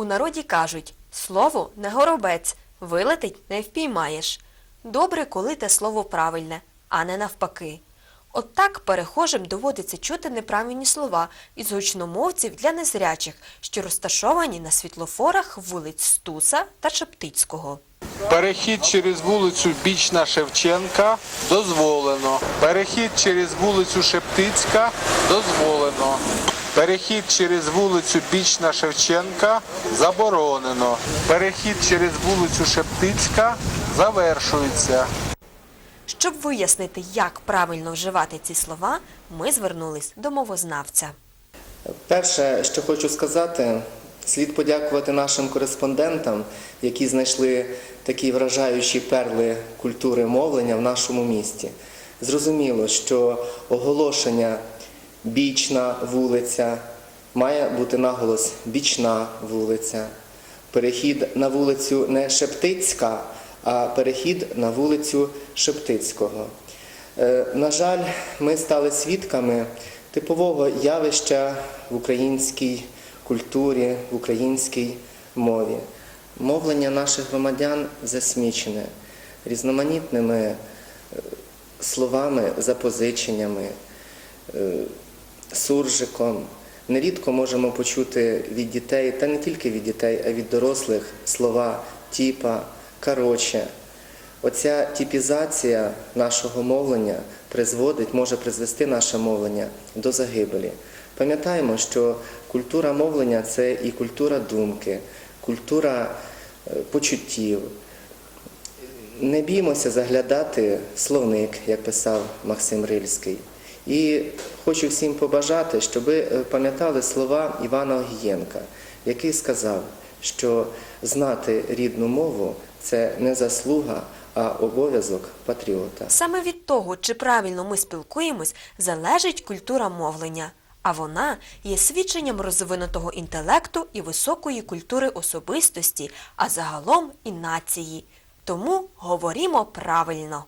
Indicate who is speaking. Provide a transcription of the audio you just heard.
Speaker 1: У народі кажуть слово не горобець, вилетить не впіймаєш. Добре, коли те слово правильне, а не навпаки. От так перехожим доводиться чути неправильні слова із гучномовців для незрячих, що розташовані на світлофорах вулиць Стуса та Шептицького.
Speaker 2: Перехід через вулицю Бічна Шевченка дозволено. Перехід через вулицю Шептицька дозволено. Перехід через вулицю Бічна Шевченка заборонено. Перехід через вулицю Шептицька завершується.
Speaker 1: Щоб вияснити, як правильно вживати ці слова, ми звернулись до мовознавця.
Speaker 3: Перше, що хочу сказати, слід подякувати нашим кореспондентам, які знайшли такі вражаючі перли культури мовлення в нашому місті. Зрозуміло, що оголошення бічна вулиця має бути наголос бічна вулиця. Перехід на вулицю не Шептицька, а перехід на вулицю Шептицького. Е, На жаль, ми стали свідками типового явища в українській культурі, в українській мові. Мовлення наших громадян засмічене різноманітними е, словами, запозиченнями, е, суржиком. Нерідко можемо почути від дітей, та не тільки від дітей, а від дорослих слова тіпа, короче. Оця типізація нашого мовлення призводить, може призвести наше мовлення до загибелі. Пам'ятаємо, що культура мовлення це і культура думки, культура е, почуттів. Не біймося заглядати словник, як писав Максим Рильський. І хочу всім побажати, щоб е, пам'ятали слова Івана Огієнка, який сказав, що знати рідну мову це не заслуга, а обов'язок патріота.
Speaker 1: Саме від того, чи правильно ми спілкуємось, залежить культура мовлення. А вона є свідченням розвинутого інтелекту і високої культури особистості, а загалом і нації. Тому говорімо правильно.